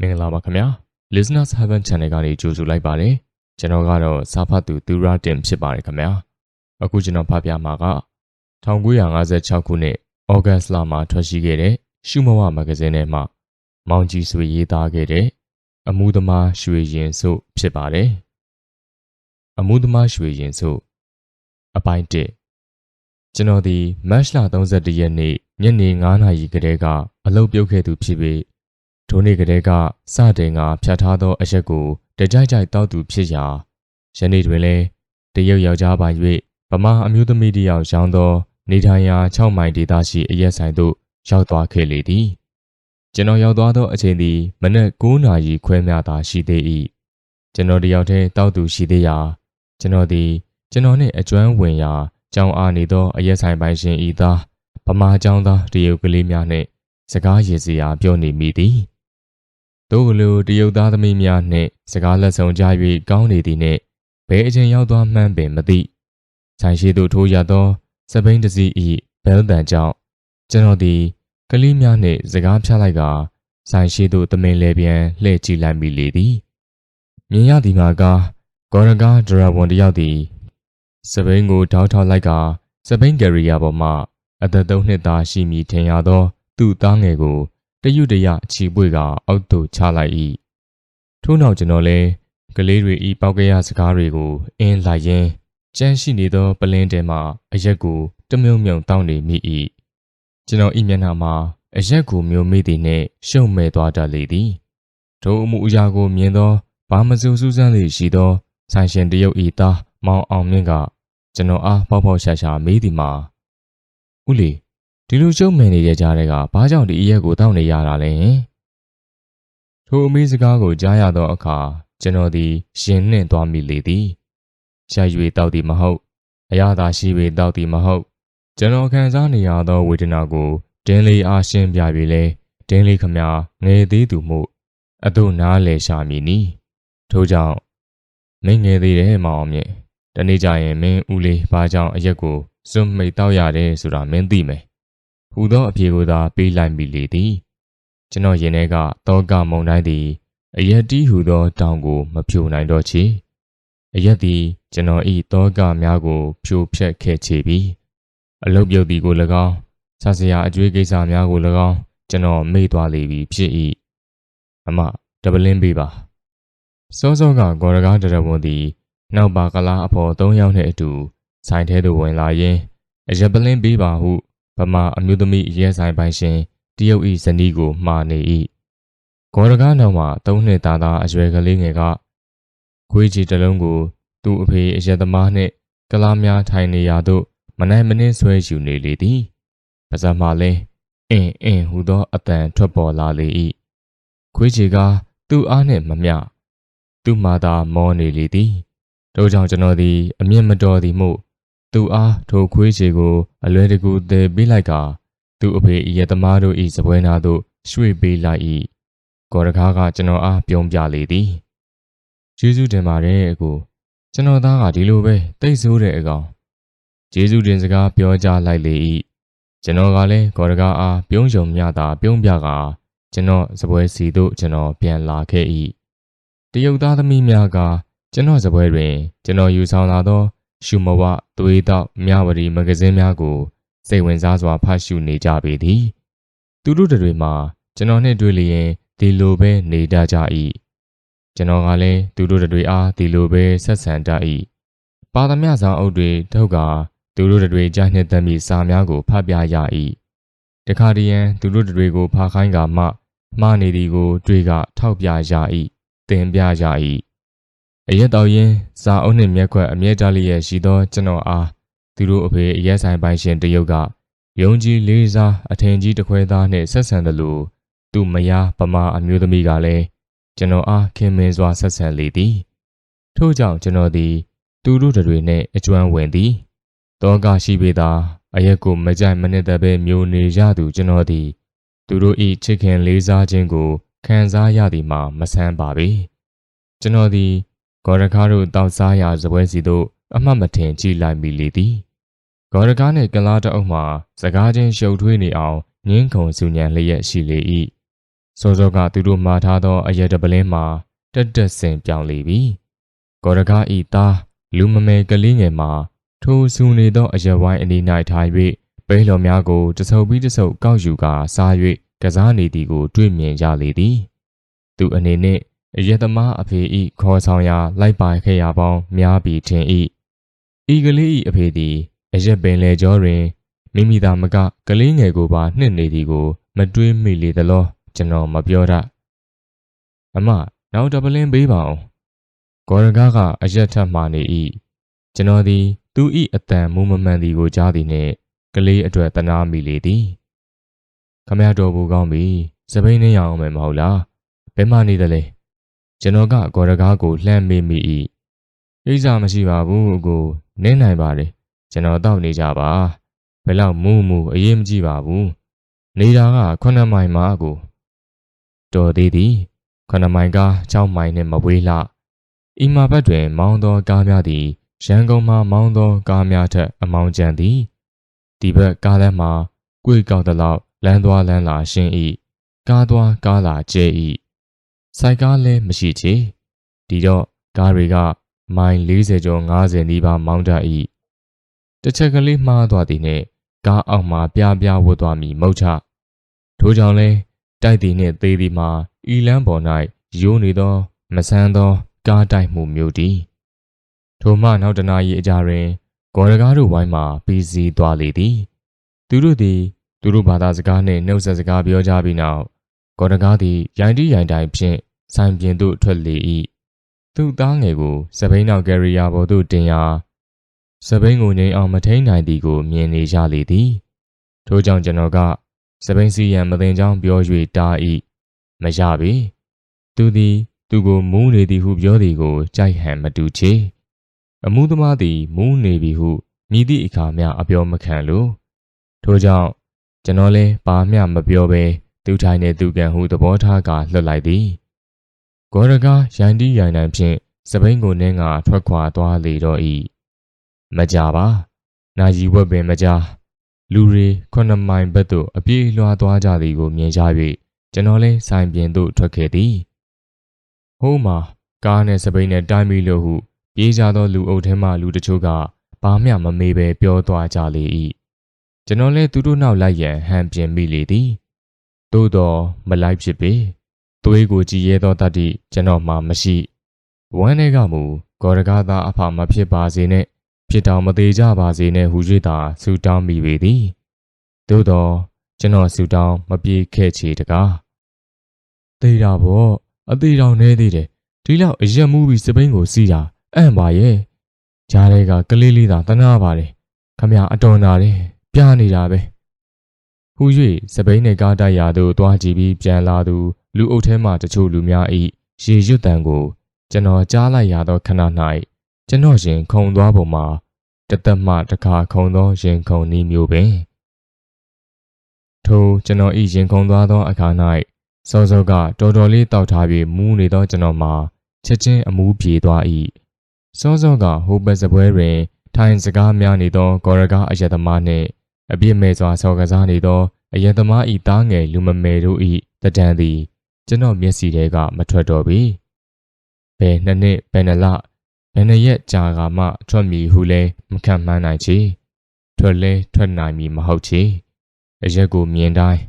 မင်္ဂလာပါခင်ဗျာ Listeners Heaven Channel ကနေကြိုဆိုလိုက်ပါတယ်ကျွန်တော်ကတော့စာဖတ်သူသူရတင်ဖြစ်ပါတယ်ခင်ဗျာအခုကျွန်တော်ဖတ်ပြမှာက1956ခုနှစ်ဩဂတ်စ်လမှာထွက်ရှိခဲ့တဲ့ရှုမဝမဂဇင်းထဲမှာမောင်ကြီးဆွေရေးသားခဲ့တဲ့အမှုသမားရွှေရင်စုဖြစ်ပါတယ်အမှုသမားရွှေရင်စုအပိုင်း1ကျွန်တော်ဒီမတ်လ31ရက်နေ့ညနေ9:00နာရီကတည်းကအလုပ်ပြုတ်ခဲ့သူဖြစ်ပြီး ထိုနေ့ကတည်းကစတင်ကဖြတ်ထားသောအရက်ကိုတကြိုက်ကြိုက်တောက်သူဖြစ်ရာယနေ့တွင်လည်းတရုတ်ယောက်ျားပါ၍ဗမာအမျိုးသမီးတစ်ယောက်ရောင်းသော နေထိုင်ရာ6မိုင်ဒေသရှိအရက်ဆိုင်သို့ရောက်သွားခဲ့လေသည်ကျွန်တော်ရောက်သွားသောအချိန်သည်မနက်9နာရီခွဲမြသာရှိသေး၏ကျွန်တော်တယောက်တည်းတောက်သူရှိသေးရာကျွန်တော်သည်ကျွန်တော်နှင့်အကျွမ်းဝင်ရာကြောင်းအားနေသောအရက်ဆိုင်ပိုင်ရှင်ဤသားဗမာကျောင်းသားတရုတ်ကလေးများနှင့်စကားရည်စရာပြောနေမိသည် တို့လိုတရုတ်သားသမီးများနှင့်စကားလက်ဆောင်ကြ၍ကောင်းနေသည်နှင့်ဘယ်အချိန်ရောက်သွားမှန်းပင်မသိဆိုင်ရှိသို့ထိုးရသောစပိန်တစီဤဘဲလ်တန်ကြောင့်ကျွန်တော်သည်ကလေးများနှင့်စကားဖြတ်လိုက်ကဆိုင်ရှိသို့တမင်လေပြန်လှည့်ကြည့်လိုက်မိလေသည်မြင်ရသည်မှာကဂေါ်ရကားဒရာဝန်တယောက်သည်စပိန်ကိုထောက်ထောက်လိုက်ကစပိန်ကရီယာပေါ်မှအသက်သုံးနှစ်သားရှိမည်ထင်ရသောသူ့သားငယ်ကို တရွတရချီပွေကအောက်သို့ချလိုက်၏ထို့နောက်ကျွန်တော်လည်းကလေးတွေဤပောက်ကရစကားတွေကိုအင်းလိုက်ရင်းကြမ်းရှိနေသောပလင်းတဲမှအရက်ကိုတမြုံမြုံတောင်းနေမိ၏ကျွန်တော်ဤမျက်နှာမှာအရက်ကိုမျိုးမိသည်နှင့်ရှုံမဲ့သွားတတ်လေသည်ထိုအမှုအရာကိုမြင်သောဘာမစိုးစူးစမ်းလေရှိသောဆိုင်ရှင်တရုတ်ဤသားမောင်အောင်မြင့်ကကျွန်တော်အားပေါက်ပေါက်ရှာရှာမေးသည်မှာဦးလီ ဒီလိုရှုံမဲ့နေတဲ့ကြားတွေကဘာကြောင့်ဒီအရက်ကိုတောင်းနေရတာလဲထိုအမေးစကားကိုကြားရသောအခါကျွန်တော်သည်ရင်နှင့်သွားမိလေသည်ရိုက်၍တောက်သည်မဟုတ်အရသာရှိ၍တောက်သည်မဟုတ်ကျွန်တော်ခံစားနေရသောဝေဒနာကိုတင်းလေးအားရှင်းပြ၍လဲတင်းလေးခမငယ်သေးသူမှုအတို့နားလဲရှာမည်နီထို့ကြောင့်မင်းငယ်သေးတယ်မောင်မြင့်တနေ့ကျရင်မင်းဦးလေးဘာကြောင့်အရက်ကိုစွန့်မိတ်တောက်ရတယ်ဆိုတာမင်းသိမယ် ဟူသောအပြေကိုသာပေးလိုက်မိလေသည်ကျွန်တော်ရင်ထဲကတောကမုံတိုင်းသည်အရက်တီးဟူသောတောင်ကိုမဖြိုနိုင်တော့ချေအရက်သည်ကျွန်တော်ဤတောကများကို ဖြိုဖျက်ခဲ့ချေပြီအလုတ်ပြုတ်သည်ကို၎င်းဆဆရာအကျွေးကိစ္စများကို၎င်းကျွန်တော်မေ့သွားလေပြီဖြစ်၏အမဒပလင်းပေးပါစောစောကဂေါ်ရကားတရဝန်သည် နောက်ပါကလားအဖော်၃ယောက်နှင့်အတူဆိုင်ထဲသို့ဝင်လာရင်းအရက်ပလင်းပေးပါဟု ဗမာအမျိုးသမီးရဲဆိုင်ပိုင်ရှင်တရုတ်ဤဇနီးကိုမှားနေ၏ဂေါ်ရကားနောက်မှာသုံးနှစ်သားသားအရွယ်ကလေးငယ်ကခွေးချီတစ်လုံးကို သူ့အဖေအရက်သမားနှင့်ကလားများထိုင်နေရာသို့မနိုင်မနှင်းဆွဲယူနေလေသည်ပါဇက်မှလည်းအင်းအင်းဟူသောအတန်ထွက်ပေါ်လာလေ၏ခွေးချီကသူ့အားနှင့်မမျှသူ့မာသာမောနေလေသည်တို့ကြောင့်ကျွန်တော်သည် အမြင့်မတော်သည်မို့ သူအားထိုခွေးချီကိုအလွယ်တကူသယ်ပေးလိုက်ကသူ့အဖေဤရသမားတို့ဤစပွဲနာသို့ရွှေ့ပေးလိုက်၏ကော်ရကားကကျွန်တော်အားပြုံးပြလေသည်ကျေးဇူးတင်ပါတယ်အကိုကျွန်တော်သားကဒီလိုပဲတိတ်ဆိုးတဲ့အကောင်ကျေးဇူးတင်စကားပြောကြလိုက်လေ၏ကျွန်တော်ကလည်းကော်ရကားအားပြုံးယုံမြတာပြုံးပြကကျွန်တော်စပွဲစီသို့ကျွန်တော်ပြန်လာခဲ့၏တရုတ်သားသမီးများကကျွန်တော်စပွဲတွင် ကျွန်တော်ယူဆောင်လာသော ရှုမဝသွေးတောက်မြဝတီမဂဇင်းများကိုစိတ်ဝင်စားစွာဖတ်ရှုနေကြပေသည် သူတို့တွေမှာကျွန်တော်နှင့်တွေ့လျင်ဒီလိုပဲနေတတ်ကြ၏ကျွန်တော်ကလည်းသူတို့တွေအားဒီလိုပဲဆက်ဆံတတ်၏ပါသမျှဆောင်အုပ်တွေထုတ်ကသူတို့တွေကြားနှစ်သက်မိစာများကိုဖတ်ပြရ၏တခါတည်းရန်သူတို့တွေကိုဖာခိုင်းကမှမှားနေသည်ကို တွေ့ကထောက်ပြရ၏တင်ပြရ၏ အရက်တော်ရင်စာအုပ်နှင့်မျက်ခွက်အမြဲတမ်းလျက်ရှိသောကျွန်တော်အားသူတို့အဖေအရက်ဆိုင်ပိုင်ရှင်တရုတ်ကယုံကြည်လေးစားအထင်ကြီးတခွဲသားနှင့်ဆက်ဆံတယ်လို့သူ့မယားဗမာအမျိုးသမီးကလည်းကျွန်တော်အားခင်မင်စွာဆက်ဆံလေသည်ထို့ကြောင့်ကျွန်တော်သည် သူတို့တွေနှင့်အကျွမ်းဝင်သည်တောကရှိပေသာအရက်ကိုမကြိုက်မနစ်သက်ပဲမျိုးနေရသူကျွန်တော်သည် သူတို့၏ချစ်ခင်လေးစားခြင်းကိုခံစားရသည်မှာမဆန်းပါပေကျွန်တော်သည် ဂေါ်ရကားတို့တောက်စားရာဇပွဲစီသို့အမှတ်မထင်ကြည့်လိုက်မိလေသည်ဂေါ်ရကားနှင့်ကလားတအုပ်မှစကားချင်းရှုပ်ထွေးနေအောင်ငင်းခုန်စုညံလျက်ရှိလေ၏စောစောကသူတို့မှာထားသောအရက်တပလင်းမှာတက်တက်ဆင်ပြောင်းလေပြီဂေါ်ရကားဤသားလူမမယ်ကလေးငယ်မှာထိုဆူနေသောအရက်ဝိုင်းအနီး၌ထား၍ပဲလော်များကိုတဆုပ်ပြီးတဆုပ်ကောက်ယူကာစား၍ကစားနေသည်ကို တွေ့မြင်ကြလေသည် သူအနေနှင့်အ ရက်သမားအဖေဤခေါ်ဆောင်ရာလိုက်ပါခဲ့ရပေါင်းများပြီထင်၏ဤကလေးဤအဖေသည်အရက်ပင်လေကျောတွင်မိမိသာမကကလေးငယ်ကိုပါနှစ်နေသည်ကို မတွေးမိလေသလောကျွန်တော်မပြောတတ်အမနောက်တပလင်းပေးပါအောင်ဂေါ်ရကားကအရက်ထပ်မှနေ၏ကျွန်တော်သည်သူ၏အတန်မူမမှန်သည်ကိုကြားသည်နှင့်ကလေးအတွက်တနာမိလေသည်ခမရတော်ဘူးကောင်းပြီစပိန်နေရအောင်မယ်မဟုတ်လားဘယ်မှနေသလဲ ကျွန်တော်ကဂေါ်ရကားကိုလှမ်းမေးမိ၏အိစာမရှိပါဘူးအကိုနင်းနိုင်ပါလေကျွန်တော်တောက်နေကြပါဘယ်လောက်မူးမူးအေးမကြည့်ပါဘူးနေတာကခုနှစ်မိုင်မှအကိုတော်သေးသည်ခုနှစ်မိုင်က6မိုင်နှင့်မဝေးလှအီမာဘတ်တွင် မောင်းသောကားများသည်ရန်ကုန်မှမောင်းသောကားများထက်အမောင်းကျန်သည်ဒီဘက်ကားလမ်းမှာကြွေကောက်သလောက်လမ်းသွားလမ်းလာရှင်း၏ကားသွားကားလာကျဲ၏ စိုက်ကားလည်းမရှိချေဒီတော့ကားတွေကမိုင်40ကျော်50နီးပါးမောင်းတတ်၏တစ်ချက်ကလေးမှားသွားသည်နှင့်ကားအောက်မှပြားပြားဝတ်သွားမိမုတ်ချထို့ကြောင့်လဲတိုက်သည်နှင့်သေးသည်မှာဤလန်းပေါ်၌ရိုးနေသော မဆန်းသော ကားတိုက်မှုမျိုးတည်ထိုမှနောက်တနာရီအကြာတွင်ဂေါ်ရကားတို့ဝိုင်းမှပြီးစီးသွားလေသည် သူတို့သည် သူတို့ဘာသာစကားနှင့်နှုတ်ဆက်စကားပြောကြပြီးနောက်ဂေါ်ရကားသည်ရိုင်းတီးရိုင်းတိုင်းဖြင့် ဆိုင်ပြင်သို့ထွက်လေ၏သူ့သားငယ်ကိုစပိန်နောက်ကယ်ရီယာပေါ်သို့တင်ရာစပိန်ကိုငိမ်အောင်မထိန်နိုင်သည်ကိုမြင်နေကြလေသည်ထို့ကြောင့်ကျွန်တော်ကစပိန်စီရန်မသိင်ကြောင်းပြော၍တား၏မရပေသူသည်သူကိုမူးနေသည်ဟုပြောသည်ကိုကြိုက်ဟန်မတူချေအမှုသမားသည်မူးနေပြီဟုမြည်သည့်အခါမျှအပြောမခံလိုထို့ကြောင့်ကျွန်တော်လည်းဘာမျှမပြောဘဲသူထိုင်နေသူကန်ဟုသဘောထားကလွတ်လိုက်သည် ဂေါ်ရကားရိုင်းတီးရိုင်းတန်းဖြင့်စပိန်ကိုနင်းကထွက်ခွာသွားလေတော့၏မကြပါနာယီဝက်ပင်မကြလူတွေခုနှစ်မိုင်ဘက်သို့အပြေးလွှားသွားကြသည်ကိုမြင်ကြ၍ကျွန်တော်လည်းဆိုင်ပြင်သို့ထွက်ခဲ့သည်ဟိုးမှာကားနဲ့စပိန်နဲ့တိုင်းပြီလို့ဟုပြေးကြသောလူအုပ်ထဲမှလူတချို့ကဘာမျှမမေးဘဲပြောသွားကြလေ၏ကျွန်တော်လည်းသူတို့နောက်လိုက်ရန်ဟန်ပြင်မိလေသည်သို့တော်မလိုက်ဖြစ်ပေ သွေးကိုကြည်ရဲသောတတ္တိကျွန်တော်မှမရှိဝမ်းထဲကမူဂေါ်ရကားသားအဖမဖြစ်ပါစေနဲ့ဖြစ်တော်မသေးကြပါစေနဲ့ဟူ၍သာဆူတောင်းမိပေသည်သို့တော်ကျွန်တော်ဆူတောင်းမပြေခဲ့ချေတကားသေတာပေါ့အသေးတောင်နေသေးတယ်ဒီလောက်အရက်မှုပြီးစပိန်ကိုစီးတာအံ့ပါရဲ့ကြားထဲကကလေးလေးသာတနာပါတယ်ခမရအတော်နာတယ်ပြားနေတာပဲဟူ၍စပိန်နဲ့ကားတိုက်ရာသို့တွားကြည့်ပြီးပြန်လာသူ လူအုပ်ထဲမှတချို့လူများ၏ရေရွတ်တံကို ကျွန်တော်ကြားလိုက်ရသောခဏ၌ကျွန်တော်ရင်ခုန်သွားပုံမှာတသက်မှတစ်ခါခုံသောရင်ခုန်နည်းမျိုးပင်ထိုကျွန်တော်ဤရင်ခုန်သွားသောအခါ၌စောစောကတော်တော်လေးတောက်ထားပြီးမူးနေသောကျွန်တော်မှာချက်ချင်းအမူးပြေသွား၏စောစောကဟိုဘက်စပွဲတွင် ထိုင်စကားများနေသောဂေါ်ရကားအယက်သမားနှင့်အပြစ်မဲ့စွာဆော်ကစားနေသောအယက်သမားဤသားငယ်လူမမယ်တို့ဤတဒံသည် ကျွန်တော်မျက်စိထဲကမထွက်တော့ပြီဘယ်နှစ်နှစ်ဘယ်နှလဘယ်နှရက်ကြာကမှထွက်မည်ဟုလဲမခံမှန်းနိုင်ချေထွက်လဲထွက်နိုင်မည်မဟုတ်ချေအရက်ကိုမြင်တိုင်း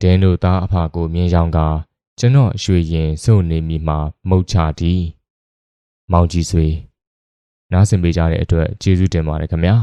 ဒင်းတို့သားအဖကိုမြင်ရောက်ကကျွန်တော်ရွှေရင်စုံနေမိမှာမုတ်ချသည်မောင်ကြီးဆွေနားဆင်ပေးကြတဲ့အတွက်ကျေးဇူးတင်ပါတယ်ခင်ဗျာ